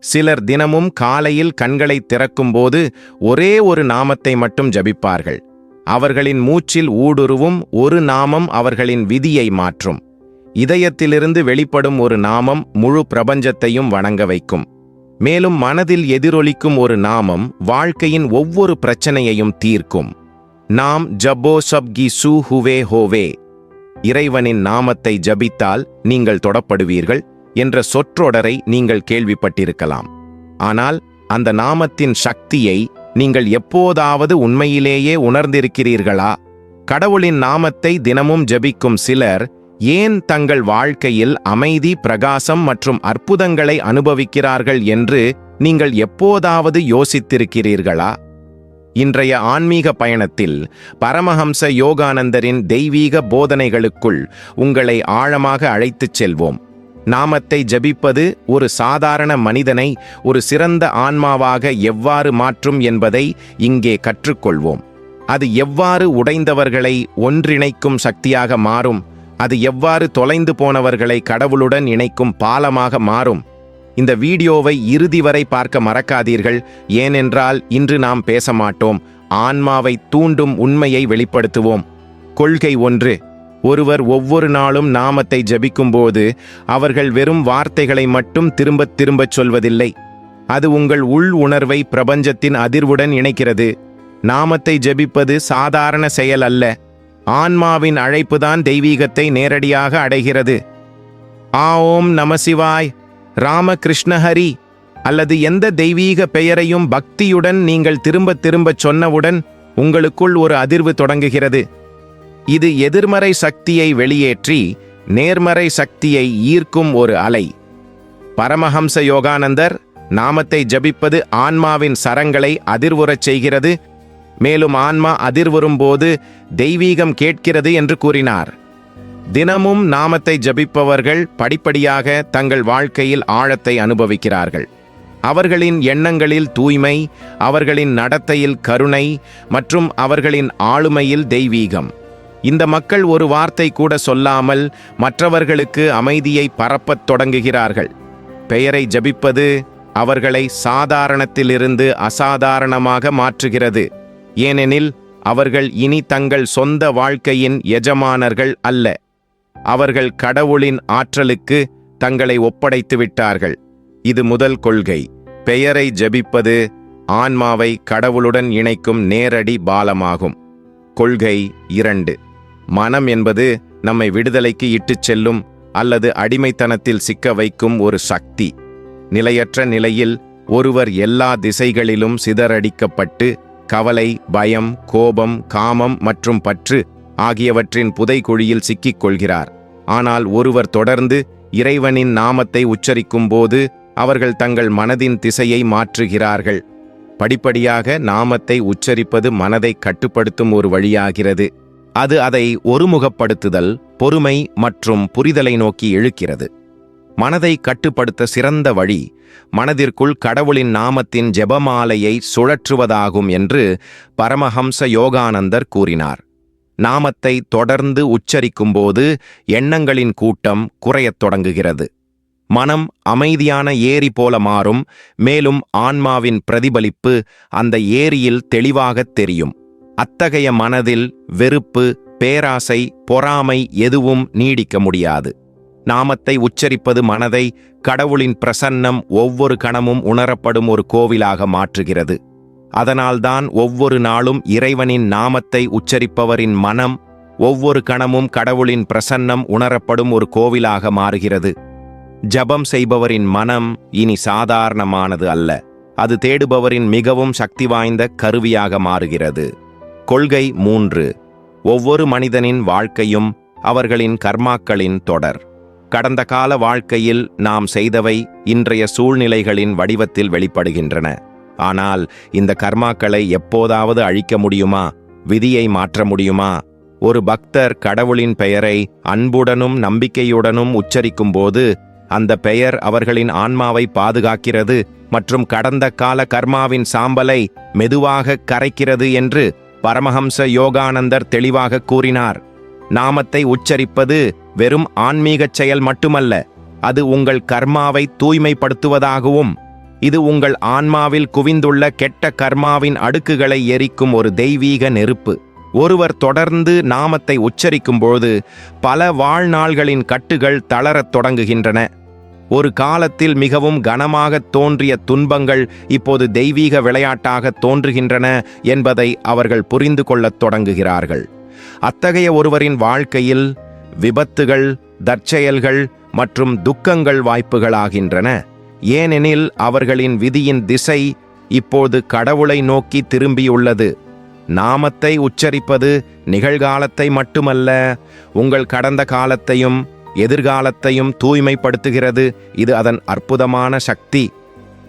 சிலர் தினமும் காலையில் கண்களை திறக்கும்போது ஒரே ஒரு நாமத்தை மட்டும் ஜபிப்பார்கள். அவர்களின் மூச்சில் ஊடுருவும் ஒரு நாமம் அவர்களின் விதியை மாற்றும். இதயத்திலிருந்து வெளிப்படும் ஒரு நாமம் முழு பிரபஞ்சத்தையும் வணங்க வைக்கும். மேலும் மனதில் எதிரொலிக்கும் ஒரு நாமம் வாழ்க்கையின் ஒவ்வொரு பிரச்சனையையும் தீர்க்கும். நாம் ஜப்போ சப்கி சூ ஹுவே ஹோவே. இறைவனின் நாமத்தை ஜபித்தால் நீங்கள் தொடப்படுவீர்கள். என்ற சொற்றொடரை நீங்கள் கேள்விப்பட்டிருக்கலாம். ஆனால் அந்த நாமத்தின் சக்தியை நீங்கள் எப்போதாவது உண்மையிலேயே உணர்ந்திருக்கிறீர்களா? கடவுளின் நாமத்தை தினமும் ஜபிக்கும் சிலர் ஏன் தங்கள் வாழ்க்கையில் அமைதி பிரகாசம் மற்றும் அற்புதங்களை அனுபவிக்கிறார்கள் என்று நீங்கள் எப்போதாவது யோசித்திருக்கிறீர்களா? இன்றைய ஆன்மீக பயணத்தில் பரமஹம்ச யோகானந்தரின் தெய்வீக போதனைகளுக்குள் உங்களை ஆழமாக அழைத்துச் செல்வோம். நாமத்தை ஜபிப்பது ஒரு சாதாரண மனிதனை ஒரு சிறந்த ஆன்மாவாக எவ்வாறு மாற்றும் என்பதை இங்கே கற்றுக்கொள்வோம். அது எவ்வாறு உடைந்தவர்களை ஒன்றிணைக்கும் சக்தியாக மாறும் அது எவ்வாறு தொலைந்து போனவர்களை கடவுளுடன் இணைக்கும் பாலமாக மாறும். இந்த வீடியோவை இறுதி வரை பார்க்க மறக்காதீர்கள் ஏனென்றால் இன்று நாம் பேச மாட்டோம் ஆன்மாவை தூண்டும் உண்மையை வெளிப்படுத்துவோம். கொள்கை ஒன்று ஒருவர் ஒவ்வொரு நாளும் நாமத்தை ஜபிக்கும்போது அவர்கள் வெறும் வார்த்தைகளை மட்டும் திரும்பத் திரும்பச் சொல்வதில்லை. அது உங்கள் உள் உணர்வை பிரபஞ்சத்தின் அதிர்வுடன் இணைக்கிறது. நாமத்தை ஜெபிப்பது சாதாரண செயல் அல்ல. ஆன்மாவின் அழைப்புதான் தெய்வீகத்தை நேரடியாக அடைகிறது. ஆ ஓம் நமசிவாய் ராமகிருஷ்ணஹரி அல்லது எந்த தெய்வீக பெயரையும் பக்தியுடன் நீங்கள் திரும்பத் திரும்பச் சொன்னவுடன் உங்களுக்குள் ஒரு அதிர்வு தொடங்குகிறது. இது எதிர்மறை சக்தியை வெளியேற்றி நேர்மறை சக்தியை ஈர்க்கும் ஒரு அலை. பரமஹம்ச யோகானந்தர் நாமத்தை ஜபிப்பது ஆன்மாவின் சரங்களை அதிர்வுறச் செய்கிறது. மேலும் ஆன்மா அதிர்வரும்போது தெய்வீகம் கேட்கிறது என்று கூறினார். தினமும் நாமத்தை ஜபிப்பவர்கள் படிப்படியாக தங்கள் வாழ்க்கையில் ஆழத்தை அனுபவிக்கிறார்கள். அவர்களின் எண்ணங்களில் தூய்மை அவர்களின் நடத்தையில் கருணை மற்றும் அவர்களின் ஆளுமையில் தெய்வீகம். இந்த மக்கள் ஒரு வார்த்தை கூட சொல்லாமல் மற்றவர்களுக்கு அமைதியை பரப்பத் தொடங்குகிறார்கள். பெயரை ஜபிப்பது அவர்களை சாதாரணத்திலிருந்து அசாதாரணமாக மாற்றுகிறது. ஏனெனில் அவர்கள் இனி தங்கள் சொந்த வாழ்க்கையின் எஜமானர்கள் அல்ல. அவர்கள் கடவுளின் ஆற்றலுக்கு தங்களை ஒப்படைத்து விட்டார்கள். இது முதல் கொள்கை. பெயரை ஜபிப்பது ஆன்மாவை கடவுளுடன் இணைக்கும் நேரடி பாலமாகும். கொள்கை இரண்டு. மனம் என்பது நம்மை விடுதலைக்கு இட்டுச் செல்லும் அல்லது அடிமைத்தனத்தில் சிக்க வைக்கும் ஒரு சக்தி. நிலையற்ற நிலையில் ஒருவர் எல்லா திசைகளிலும் சிதறடிக்கப்பட்டு கவலை பயம் கோபம் காமம் மற்றும் பற்று ஆகியவற்றின் புதைக்குழியில் சிக்கிக் கொள்கிறார். ஆனால் ஒருவர் தொடர்ந்து இறைவனின் நாமத்தை உச்சரிக்கும்போது அவர்கள் தங்கள் மனதின் திசையை மாற்றுகிறார்கள். படிப்படியாக நாமத்தை உச்சரிப்பது மனதை கட்டுப்படுத்தும் ஒரு வழியாகிறது. அது அதை ஒருமுகப்படுத்துதல் பொறுமை மற்றும் புரிதலை நோக்கி இழுக்கிறது. மனதை கட்டுப்படுத்த சிறந்த வழி மனதிற்குள் கடவுளின் நாமத்தின் ஜெபமாலையை சுழற்றுவதாகும் என்று பரமஹம்ச யோகானந்தர் கூறினார். நாமத்தை தொடர்ந்து உச்சரிக்கும்போது எண்ணங்களின் கூட்டம் குறையத் தொடங்குகிறது. மனம் அமைதியான ஏரி போல மாறும் மேலும் ஆன்மாவின் பிரதிபலிப்பு அந்த ஏரியில் தெளிவாகத் தெரியும். அத்தகைய மனதில் வெறுப்பு பேராசை பொறாமை எதுவும் நீடிக்க முடியாது. நாமத்தை உச்சரிப்பது மனதை கடவுளின் பிரசன்னம் ஒவ்வொரு கணமும் உணரப்படும் ஒரு கோவிலாக மாற்றுகிறது. அதனால்தான் ஒவ்வொரு நாளும் இறைவனின் நாமத்தை உச்சரிப்பவரின் மனம் ஒவ்வொரு கணமும் கடவுளின் பிரசன்னம் உணரப்படும் ஒரு கோவிலாக மாறுகிறது. ஜபம் செய்பவரின் மனம் இனி சாதாரணமானது அல்ல. அது தேடுபவரின் மிகவும் சக்தி வாய்ந்த கருவியாக மாறுகிறது. கொள்கை மூன்று. ஒவ்வொரு மனிதனின் வாழ்க்கையும் அவர்களின் கர்மாக்களின் தொடர். கடந்த கால வாழ்க்கையில் நாம் செய்தவை இன்றைய சூழ்நிலைகளின் வடிவத்தில் வெளிப்படுகின்றன. ஆனால் இந்த கர்மாக்களை எப்போதாவது அழிக்க முடியுமா? விதியை மாற்ற முடியுமா? ஒரு பக்தர் கடவுளின் பெயரை அன்புடனும் நம்பிக்கையுடனும் உச்சரிக்கும்போது அந்த பெயர் அவர்களின் ஆன்மாவை பாதுகாக்கிறது மற்றும் கடந்த கால கர்மாவின் சாம்பலை மெதுவாக கரைக்கிறது என்று பரமஹம்ச யோகானந்தர் தெளிவாக கூறினார். நாமத்தை உச்சரிப்பது வெறும் ஆன்மீகச் செயல் மட்டுமல்ல அது உங்கள் கர்மாவை தூய்மைப்படுத்துவதாகவும் இது உங்கள் ஆன்மாவில் குவிந்துள்ள கெட்ட கர்மாவின் அடுக்குகளை எரிக்கும் ஒரு தெய்வீக நெருப்பு. ஒருவர் தொடர்ந்து நாமத்தை உச்சரிக்கும்போது பல வாழ்நாள்களின் கட்டுகள் தளரத் தொடங்குகின்றன. ஒரு காலத்தில் மிகவும் கனமாகத் தோன்றிய துன்பங்கள் இப்போது தெய்வீக விளையாட்டாக தோன்றுகின்றன என்பதை அவர்கள் புரிந்து கொள்ளத் தொடங்குகிறார்கள். அத்தகைய ஒருவரின் வாழ்க்கையில் விபத்துகள் தற்செயல்கள் மற்றும் துக்கங்கள் வாய்ப்புகளாகின்றன. ஏனெனில் அவர்களின் விதியின் திசை இப்போது கடவுளை நோக்கி திரும்பியுள்ளது. நாமத்தை உச்சரிப்பது நிகழ்காலத்தை மட்டுமல்ல உங்கள் கடந்த காலத்தையும் எதிர்காலத்தையும் தூய்மைப்படுத்துகிறது. இது அதன் அற்புதமான சக்தி.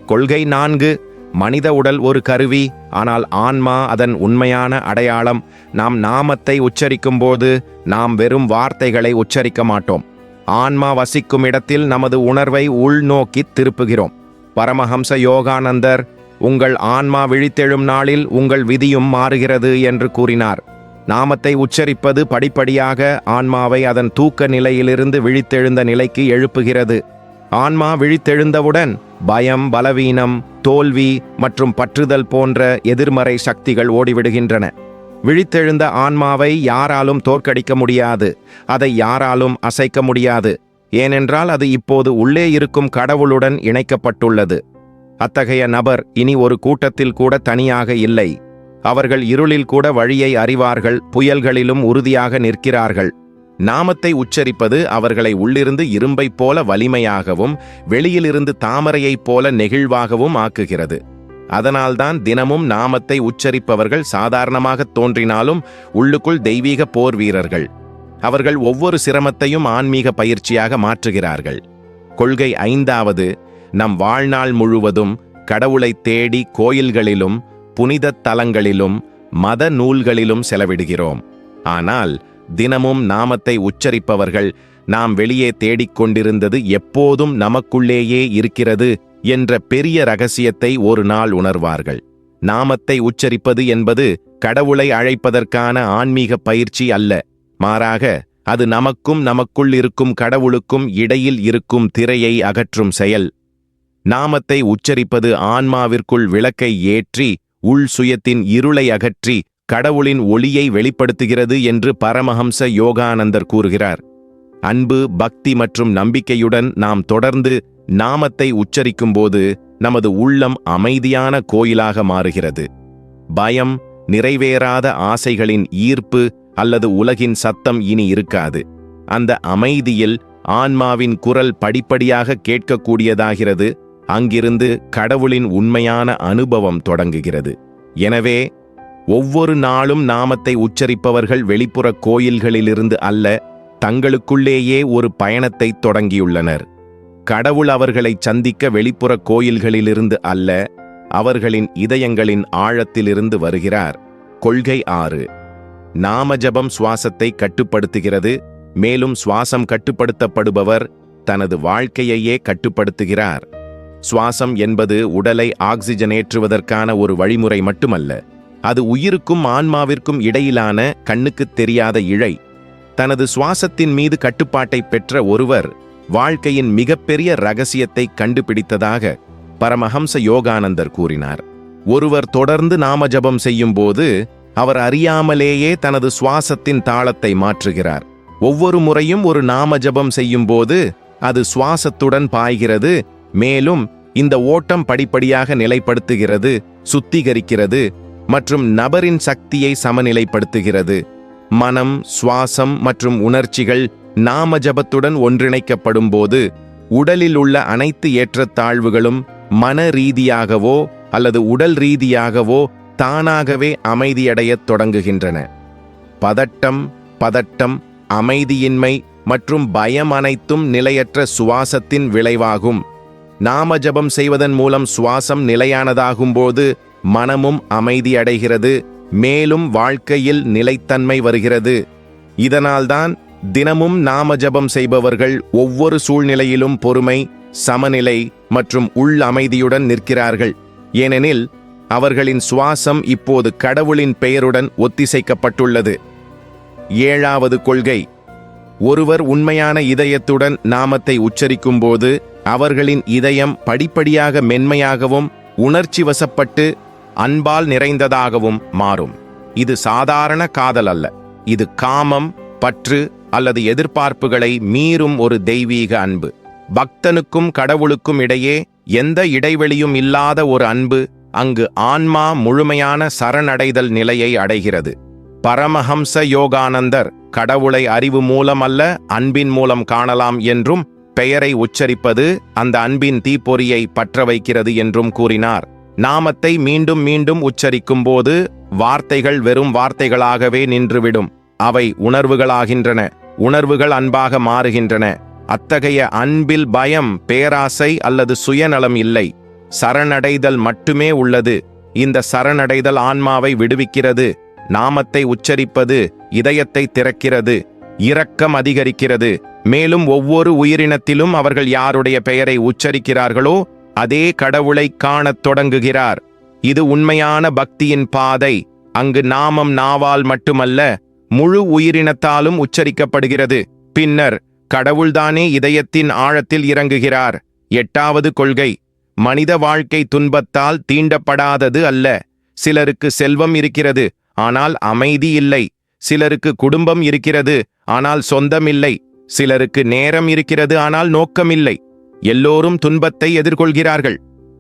கொள்கை நான்கு மனித உடல் ஒரு கருவி ஆனால் ஆன்மா அதன் உண்மையான அடையாளம். நாம் நாமத்தை உச்சரிக்கும்போது நாம் வெறும் வார்த்தைகளை உச்சரிக்க மாட்டோம். ஆன்மா வசிக்கும் இடத்தில் நமது உணர்வை உள்நோக்கி திருப்புகிறோம். பரமஹம்ச யோகானந்தர் உங்கள் ஆன்மா விழித்தெழும் நாளில் உங்கள் விதியும் மாறுகிறது என்று கூறினார். நாமத்தை உச்சரிப்பது படிப்படியாக ஆன்மாவை அதன் தூக்க நிலையிலிருந்து விழித்தெழுந்த நிலைக்கு எழுப்புகிறது. ஆன்மா விழித்தெழுந்தவுடன் பயம் பலவீனம் தோல்வி மற்றும் பற்றுதல் போன்ற எதிர்மறை சக்திகள் ஓடிவிடுகின்றன. விழித்தெழுந்த ஆன்மாவை யாராலும் தோற்கடிக்க முடியாது. அதை யாராலும் அசைக்க முடியாது. ஏனென்றால் அது இப்போது உள்ளே இருக்கும் கடவுளுடன் இணைக்கப்பட்டுள்ளது. அத்தகைய நபர் இனி ஒரு கூட்டத்தில் கூட தனியாக இல்லை. அவர்கள் இருளில் கூட வழியை அறிவார்கள் புயல்களிலும் உறுதியாக நிற்கிறார்கள். நாமத்தை உச்சரிப்பது அவர்களை உள்ளிருந்து இரும்பைப் போல வலிமையாகவும் வெளியிலிருந்து தாமரையைப் போல நெகிழ்வாகவும் ஆக்குகிறது. அதனால்தான் தினமும் நாமத்தை உச்சரிப்பவர்கள் சாதாரணமாகத் தோன்றினாலும் உள்ளுக்குள் தெய்வீக போர் வீரர்கள். அவர்கள் ஒவ்வொரு சிரமத்தையும் ஆன்மீக பயிற்சியாக மாற்றுகிறார்கள். கொள்கை ஐந்தாவது நம் வாழ்நாள் முழுவதும் கடவுளை தேடி கோயில்களிலும் புனிதத் தலங்களிலும் மத நூல்களிலும் செலவிடுகிறோம். ஆனால் தினமும் நாமத்தை உச்சரிப்பவர்கள் நாம் வெளியே தேடிக்கொண்டிருந்தது எப்போதும் நமக்குள்ளேயே இருக்கிறது என்ற பெரிய ரகசியத்தை ஒரு நாள் உணர்வார்கள். நாமத்தை உச்சரிப்பது என்பது கடவுளை அழைப்பதற்கான ஆன்மீக பயிற்சி அல்ல. மாறாக அது நமக்கும் நமக்குள் இருக்கும் கடவுளுக்கும் இடையில் இருக்கும் திரையை அகற்றும் செயல். நாமத்தை உச்சரிப்பது ஆன்மாவிற்குள் விளக்கை ஏற்றி உள் சுயத்தின் இருளை அகற்றி கடவுளின் ஒளியை வெளிப்படுத்துகிறது என்று பரமஹம்ச யோகானந்தர் கூறுகிறார். அன்பு பக்தி மற்றும் நம்பிக்கையுடன் நாம் தொடர்ந்து நாமத்தை உச்சரிக்கும்போது நமது உள்ளம் அமைதியான கோயிலாக மாறுகிறது. பயம் நிறைவேறாத ஆசைகளின் ஈர்ப்பு அல்லது உலகின் சத்தம் இனி இருக்காது. அந்த அமைதியில் ஆன்மாவின் குரல் படிப்படியாக கேட்கக்கூடியதாகிறது. அங்கிருந்து கடவுளின் உண்மையான அனுபவம் தொடங்குகிறது. எனவே ஒவ்வொரு நாளும் நாமத்தை உச்சரிப்பவர்கள் வெளிப்புற கோயில்களிலிருந்து அல்ல தங்களுக்குள்ளேயே ஒரு பயணத்தை தொடங்கியுள்ளனர். கடவுள் அவர்களை சந்திக்க வெளிப்புற கோயில்களிலிருந்து அல்ல அவர்களின் இதயங்களின் ஆழத்திலிருந்து வருகிறார். கொள்கை ஆறு. நாமஜபம் சுவாசத்தை கட்டுப்படுத்துகிறது மேலும் சுவாசம் கட்டுப்படுத்தப்படுபவர் தனது வாழ்க்கையையே கட்டுப்படுத்துகிறார். சுவாசம் என்பது உடலை ஆக்சிஜனேற்றுவதற்கான ஒரு வழிமுறை மட்டுமல்ல. அது உயிருக்கும் ஆன்மாவிற்கும் இடையிலான கண்ணுக்குத் தெரியாத இழை. தனது சுவாசத்தின் மீது கட்டுப்பாட்டை பெற்ற ஒருவர் வாழ்க்கையின் மிகப்பெரிய ரகசியத்தை கண்டுபிடித்ததாக பரமஹம்ச யோகானந்தர் கூறினார். ஒருவர் தொடர்ந்து நாமஜபம் செய்யும்போது அவர் அறியாமலேயே தனது சுவாசத்தின் தாளத்தை மாற்றுகிறார். ஒவ்வொரு முறையும் ஒரு நாமஜபம் செய்யும்போது அது சுவாசத்துடன் பாய்கிறது மேலும் இந்த ஓட்டம் படிப்படியாக நிலைப்படுத்துகிறது சுத்திகரிக்கிறது மற்றும் நபரின் சக்தியை சமநிலைப்படுத்துகிறது. மனம் சுவாசம் மற்றும் உணர்ச்சிகள் நாம ஜபத்துடன் ஒன்றிணைக்கப்படும் போது உடலில் உள்ள அனைத்து ஏற்றத்தாழ்வுகளும் மன ரீதியாகவோ அல்லது உடல் ரீதியாகவோ தானாகவே அமைதியடையத் தொடங்குகின்றன. பதட்டம் பதட்டம் அமைதியின்மை மற்றும் பயம் அனைத்தும் நிலையற்ற சுவாசத்தின் விளைவாகும். நாம ஜபம் செய்வதன் மூலம் சுவாசம் நிலையானதாகும்போது மனமும் அமைதியடைகிறது மேலும் வாழ்க்கையில் நிலைத்தன்மை வருகிறது. இதனால்தான் தினமும் நாம ஜபம் செய்பவர்கள் ஒவ்வொரு சூழ்நிலையிலும் பொறுமை சமநிலை மற்றும் உள் அமைதியுடன் நிற்கிறார்கள். ஏனெனில் அவர்களின் சுவாசம் இப்போது கடவுளின் பெயருடன் ஒத்திசைக்கப்பட்டுள்ளது. ஏழாவது கொள்கை. ஒருவர் உண்மையான இதயத்துடன் நாமத்தை உச்சரிக்கும்போது அவர்களின் இதயம் படிப்படியாக மென்மையாகவும் உணர்ச்சி வசப்பட்டு அன்பால் நிறைந்ததாகவும் மாறும். இது சாதாரண காதல் அல்ல. இது காமம் பற்று அல்லது எதிர்பார்ப்புகளை மீறும் ஒரு தெய்வீக அன்பு. பக்தனுக்கும் கடவுளுக்கும் இடையே எந்த இடைவெளியும் இல்லாத ஒரு அன்பு அங்கு ஆன்மா முழுமையான சரணடைதல் நிலையை அடைகிறது. பரமஹம்ச யோகானந்தர் கடவுளை அறிவு மூலம் அல்ல அன்பின் மூலம் காணலாம் என்றும் பெயரை உச்சரிப்பது அந்த அன்பின் தீப்பொறியை பற்ற வைக்கிறது என்றும் கூறினார். நாமத்தை மீண்டும் மீண்டும் உச்சரிக்கும் போது வார்த்தைகள் வெறும் வார்த்தைகளாகவே நின்றுவிடும். அவை உணர்வுகளாகின்றன. உணர்வுகள் அன்பாக மாறுகின்றன. அத்தகைய அன்பில் பயம் பேராசை அல்லது சுயநலம் இல்லை. சரணடைதல் மட்டுமே உள்ளது. இந்த சரணடைதல் ஆன்மாவை விடுவிக்கிறது. நாமத்தை உச்சரிப்பது இதயத்தை திறக்கிறது. இரக்கம் அதிகரிக்கிறது. மேலும் ஒவ்வொரு உயிரினத்திலும் அவர்கள் யாருடைய பெயரை உச்சரிக்கிறார்களோ அதே கடவுளை காணத் தொடங்குகிறார். இது உண்மையான பக்தியின் பாதை. அங்கு நாமம் நாவால் மட்டுமல்ல முழு உயிரினத்தாலும் உச்சரிக்கப்படுகிறது. பின்னர் கடவுள்தானே இதயத்தின் ஆழத்தில் இறங்குகிறார். எட்டாவது கொள்கை மனித வாழ்க்கை துன்பத்தால் தீண்டப்படாதது அல்ல. சிலருக்கு செல்வம் இருக்கிறது ஆனால் அமைதி இல்லை. சிலருக்கு குடும்பம் இருக்கிறது ஆனால் சொந்தமில்லை. சிலருக்கு நேரம் இருக்கிறது ஆனால் நோக்கமில்லை. எல்லோரும் துன்பத்தை எதிர்கொள்கிறார்கள்.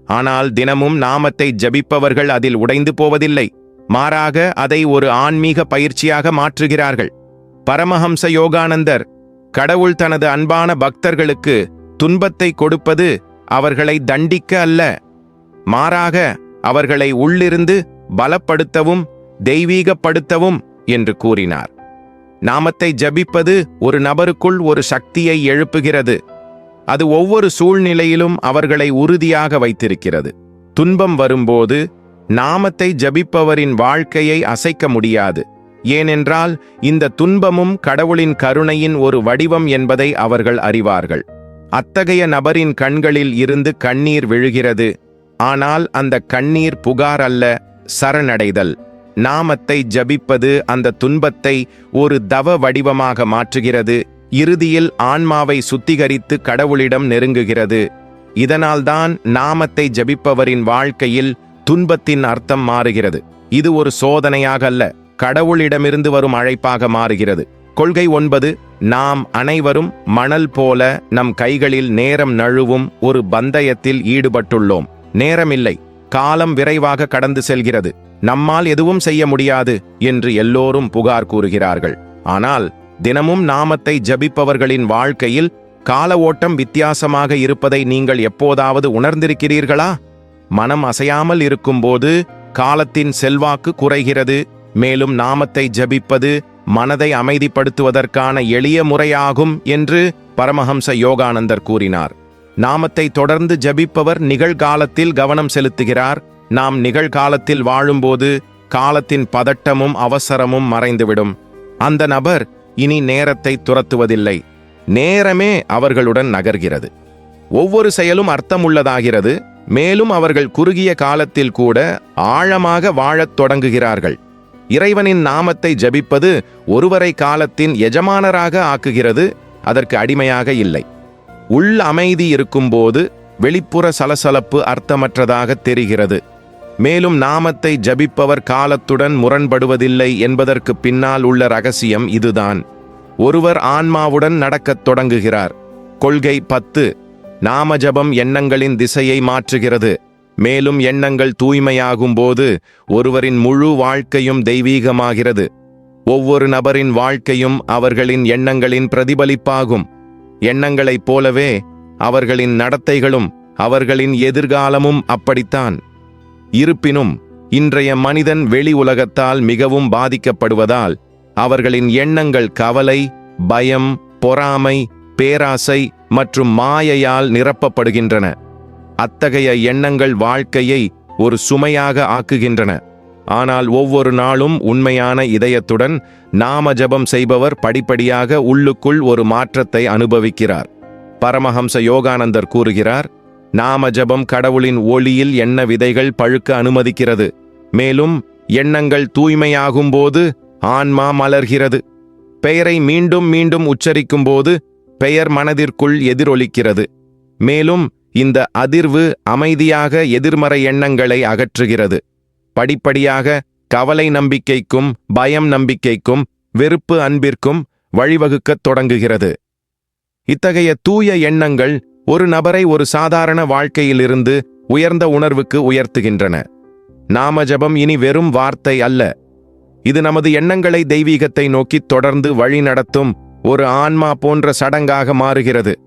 ஆனால் தினமும் நாமத்தை ஜபிப்பவர்கள் அதில் உடைந்து போவதில்லை. மாறாக அதை ஒரு ஆன்மீக பயிற்சியாக மாற்றுகிறார்கள். பரமஹம்ச யோகானந்தர் கடவுள் தனது அன்பான பக்தர்களுக்கு துன்பத்தை கொடுப்பது அவர்களை தண்டிக்க அல்ல. மாறாக அவர்களை உள்ளிருந்து பலப்படுத்தவும் தெய்வீகப்படுத்தவும் என்று கூறினார். நாமத்தை ஜபிப்பது ஒரு நபருக்குள் ஒரு சக்தியை எழுப்புகிறது. அது ஒவ்வொரு சூழ்நிலையிலும் அவர்களை உறுதியாக வைத்திருக்கிறது. துன்பம் வரும்போது நாமத்தை ஜபிப்பவரின் வாழ்க்கையை அசைக்க முடியாது. ஏனென்றால் இந்த துன்பமும் கடவுளின் கருணையின் ஒரு வடிவம் என்பதை அவர்கள் அறிவார்கள். அத்தகைய நபரின் கண்களில் இருந்து கண்ணீர் விழுகிறது. ஆனால் அந்த கண்ணீர் புகார் அல்ல சரணடைதல். நாமத்தை ஜபிப்பது அந்த துன்பத்தை ஒரு தவ வடிவமாக மாற்றுகிறது. இறுதியில் ஆன்மாவை சுத்திகரித்து கடவுளிடம் நெருங்குகிறது. இதனால்தான் நாமத்தை ஜபிப்பவரின் வாழ்க்கையில் துன்பத்தின் அர்த்தம் மாறுகிறது. இது ஒரு சோதனையாக அல்ல கடவுளிடமிருந்து வரும் அழைப்பாக மாறுகிறது. கொள்கை ஒன்பது நாம் அனைவரும் மணல் போல நம் கைகளில் நேரம் நழுவும் ஒரு பந்தயத்தில் ஈடுபட்டுள்ளோம். நேரமில்லை காலம் விரைவாக கடந்து செல்கிறது. நம்மால் எதுவும் செய்ய முடியாது என்று எல்லோரும் புகார் கூறுகிறார்கள். ஆனால் தினமும் நாமத்தை ஜபிப்பவர்களின் வாழ்க்கையில் கால ஓட்டம் வித்தியாசமாக இருப்பதை நீங்கள் எப்போதாவது உணர்ந்திருக்கிறீர்களா? மனம் அசையாமல் இருக்கும்போது காலத்தின் செல்வாக்கு குறைகிறது. மேலும் நாமத்தை ஜபிப்பது மனதை அமைதிப்படுத்துவதற்கான எளிய முறையாகும் என்று பரமஹம்ச யோகானந்தர் கூறினார். நாமத்தை தொடர்ந்து ஜபிப்பவர் நிகழ்காலத்தில் கவனம் செலுத்துகிறார். நாம் நிகழ்காலத்தில் வாழும்போது காலத்தின் பதட்டமும் அவசரமும் மறைந்துவிடும். அந்த நபர் இனி நேரத்தை துரத்துவதில்லை. நேரமே அவர்களுடன் நகர்கிறது. ஒவ்வொரு செயலும் அர்த்தமுள்ளதாகிறது. மேலும் அவர்கள் குறுகிய காலத்தில் கூட ஆழமாக வாழத் தொடங்குகிறார்கள். இறைவனின் நாமத்தை ஜபிப்பது ஒருவரை காலத்தின் எஜமானராக ஆக்குகிறது. அதற்கு அடிமையாக இல்லை. உள் அமைதி இருக்கும்போது வெளிப்புற சலசலப்பு அர்த்தமற்றதாக தெரிகிறது. மேலும் நாமத்தை ஜபிப்பவர் காலத்துடன் முரண்படுவதில்லை என்பதற்கு பின்னால் உள்ள ரகசியம் இதுதான். ஒருவர் ஆன்மாவுடன் நடக்கத் தொடங்குகிறார். கொள்கை பத்து. நாம ஜபம் எண்ணங்களின் திசையை மாற்றுகிறது. மேலும் எண்ணங்கள் தூய்மையாகும் போது ஒருவரின் முழு வாழ்க்கையும் தெய்வீகமாகிறது. ஒவ்வொரு நபரின் வாழ்க்கையும் அவர்களின் எண்ணங்களின் பிரதிபலிப்பாகும். எண்ணங்களைப் போலவே அவர்களின் நடத்தைகளும் அவர்களின் எதிர்காலமும் அப்படித்தான். இருப்பினும் இன்றைய மனிதன் வெளி உலகத்தால் மிகவும் பாதிக்கப்படுவதால் அவர்களின் எண்ணங்கள் கவலை பயம் பொறாமை பேராசை மற்றும் மாயையால் நிரப்பப்படுகின்றன. அத்தகைய எண்ணங்கள் வாழ்க்கையை ஒரு சுமையாக ஆக்குகின்றன. ஆனால் ஒவ்வொரு நாளும் உண்மையான இதயத்துடன் நாம ஜபம் செய்பவர் படிப்படியாக உள்ளுக்குள் ஒரு மாற்றத்தை அனுபவிக்கிறார். பரமஹம்ச யோகானந்தர் கூறுகிறார் நாம ஜபம் கடவுளின் ஒளியில் எண்ண விதைகள் பழுக்க அனுமதிக்கிறது. மேலும் எண்ணங்கள் தூய்மையாகும்போது ஆன்மா மலர்கிறது. பெயரை மீண்டும் மீண்டும் உச்சரிக்கும்போது பெயர் மனதிற்குள் எதிரொலிக்கிறது. மேலும் இந்த அதிர்வு அமைதியாக எதிர்மறை எண்ணங்களை அகற்றுகிறது. படிப்படியாக கவலை நம்பிக்கைக்கும் பயம் நம்பிக்கைக்கும் வெறுப்பு அன்பிற்கும் வழிவகுக்கத் தொடங்குகிறது. இத்தகைய தூய எண்ணங்கள் ஒரு நபரை ஒரு சாதாரண வாழ்க்கையிலிருந்து உயர்ந்த உணர்வுக்கு உயர்த்துகின்றன. நாம ஜபம் இனி வெறும் வார்த்தை அல்ல. இது நமது எண்ணங்களை தெய்வீகத்தை நோக்கி தொடர்ந்து வழிநடத்தும் ஒரு ஆன்மா போன்ற சடங்காக மாறுகிறது.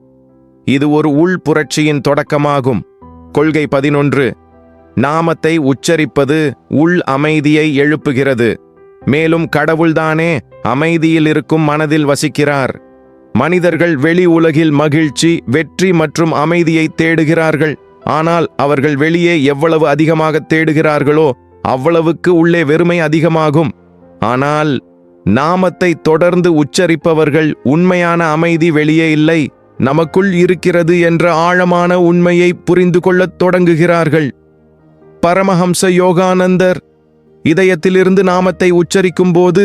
இது ஒரு உள் புரட்சியின் தொடக்கமாகும். கொள்கை பதினொன்று. நாமத்தை உச்சரிப்பது உள் அமைதியை எழுப்புகிறது. மேலும் கடவுள்தானே அமைதியில் இருக்கும் மனதில் வசிக்கிறார். மனிதர்கள் வெளி உலகில் மகிழ்ச்சி வெற்றி மற்றும் அமைதியை தேடுகிறார்கள். ஆனால் அவர்கள் வெளியே எவ்வளவு அதிகமாக தேடுகிறார்களோ அவ்வளவுக்கு உள்ளே வெறுமை அதிகமாகும். ஆனால் நாமத்தை தொடர்ந்து உச்சரிப்பவர்கள் உண்மையான அமைதி வெளியே இல்லை நமக்குள் இருக்கிறது என்ற ஆழமான உண்மையை புரிந்து கொள்ளத் தொடங்குகிறார்கள். பரமஹம்ச யோகானந்தர் இதயத்திலிருந்து நாமத்தை உச்சரிக்கும்போது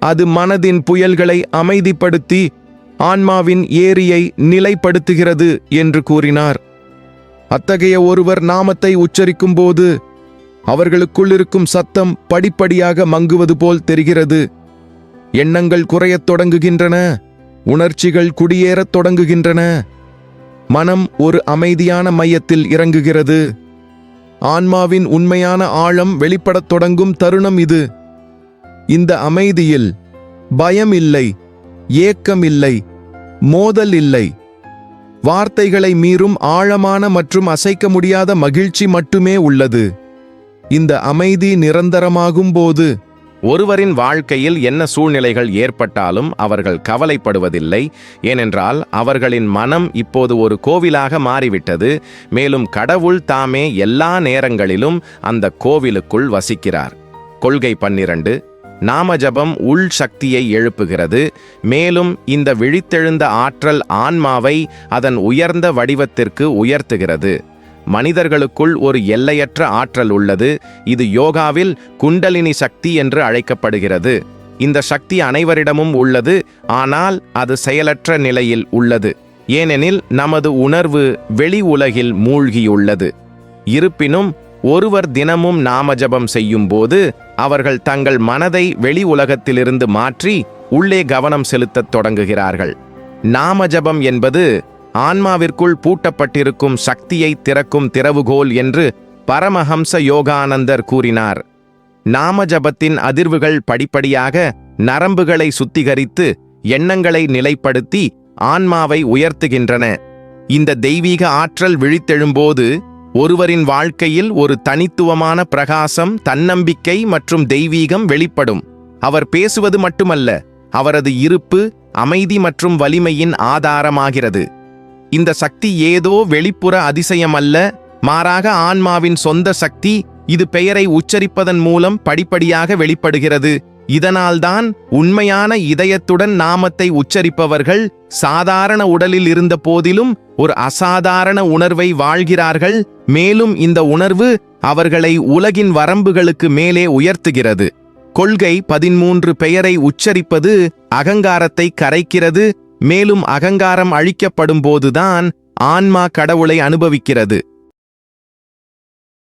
அது மனதின் புயல்களை அமைதிப்படுத்தி ஆன்மாவின் ஏரியை நிலைப்படுத்துகிறது என்று கூறினார். அத்தகைய ஒருவர் நாமத்தை உச்சரிக்கும்போது அவர்களுக்குள் இருக்கும் சத்தம் படிப்படியாக மங்குவது போல் தெரிகிறது. எண்ணங்கள் குறையத் தொடங்குகின்றன உணர்ச்சிகள் குடியேறத் தொடங்குகின்றன. மனம் ஒரு அமைதியான மையத்தில் இறங்குகிறது. ஆன்மாவின் உண்மையான ஆழம் வெளிப்படத் தொடங்கும் தருணம் இது. இந்த அமைதியில் பயம் இல்லை ஏக்கம் இல்லை மோதல் இல்லை வார்த்தைகளை மீறும் ஆழமான மற்றும் அசைக்க முடியாத மகிழ்ச்சி மட்டுமே உள்ளது. இந்த அமைதி நிரந்தரமாகும் போது ஒருவரின் வாழ்க்கையில் என்ன சூழ்நிலைகள் ஏற்பட்டாலும் அவர்கள் கவலைப்படுவதில்லை. ஏனென்றால் அவர்களின் மனம் இப்போது ஒரு கோவிலாக மாறிவிட்டது. மேலும் கடவுள் தாமே எல்லா நேரங்களிலும் அந்த கோவிலுக்குள் வசிக்கிறார். கொள்கை பன்னிரண்டு நாமஜபம் உள் சக்தியை எழுப்புகிறது. மேலும் இந்த விழித்தெழுந்த ஆற்றல் ஆன்மாவை அதன் உயர்ந்த வடிவத்திற்கு உயர்த்துகிறது. மனிதர்களுக்குள் ஒரு எல்லையற்ற ஆற்றல் உள்ளது. இது யோகாவில் குண்டலினி சக்தி என்று அழைக்கப்படுகிறது. இந்த சக்தி அனைவரிடமும் உள்ளது. ஆனால் அது செயலற்ற நிலையில் உள்ளது. ஏனெனில் நமது உணர்வு வெளி உலகில் மூழ்கியுள்ளது. இருப்பினும் ஒருவர் தினமும் நாமஜபம் செய்யும்போது அவர்கள் தங்கள் மனதை வெளி உலகத்திலிருந்து மாற்றி உள்ளே கவனம் செலுத்தத் தொடங்குகிறார்கள். நாமஜபம் என்பது ஆன்மாவிற்குள் பூட்டப்பட்டிருக்கும் சக்தியை திறக்கும் திறவுகோல் என்று பரமஹம்ச யோகானந்தர் கூறினார். நாமஜபத்தின் அதிர்வுகள் படிப்படியாக நரம்புகளை சுத்திகரித்து எண்ணங்களை நிலைப்படுத்தி ஆன்மாவை உயர்த்துகின்றன. இந்த தெய்வீக ஆற்றல் விழித்தெழும்போது ஒருவரின் வாழ்க்கையில் ஒரு தனித்துவமான பிரகாசம் தன்னம்பிக்கை மற்றும் தெய்வீகம் வெளிப்படும். அவர் பேசுவது மட்டுமல்ல அவரது இருப்பு அமைதி மற்றும் வலிமையின் ஆதாரமாகிறது. இந்த சக்தி ஏதோ வெளிப்புற அதிசயம் அல்ல மாறாக ஆன்மாவின் சொந்த சக்தி இது பெயரை உச்சரிப்பதன் மூலம் படிப்படியாக வெளிப்படுகிறது. இதனால்தான் உண்மையான இதயத்துடன் நாமத்தை உச்சரிப்பவர்கள் சாதாரண உடலில் இருந்த போதிலும் ஒரு அசாதாரண உணர்வை வாழ்கிறார்கள். மேலும் இந்த உணர்வு அவர்களை உலகின் வரம்புகளுக்கு மேலே உயர்த்துகிறது. கொள்கை பதிமூன்று பெயரை உச்சரிப்பது அகங்காரத்தை கரைக்கிறது. மேலும் அகங்காரம் அழிக்கப்படும் போதுதான் ஆன்மா கடவுளை அனுபவிக்கிறது.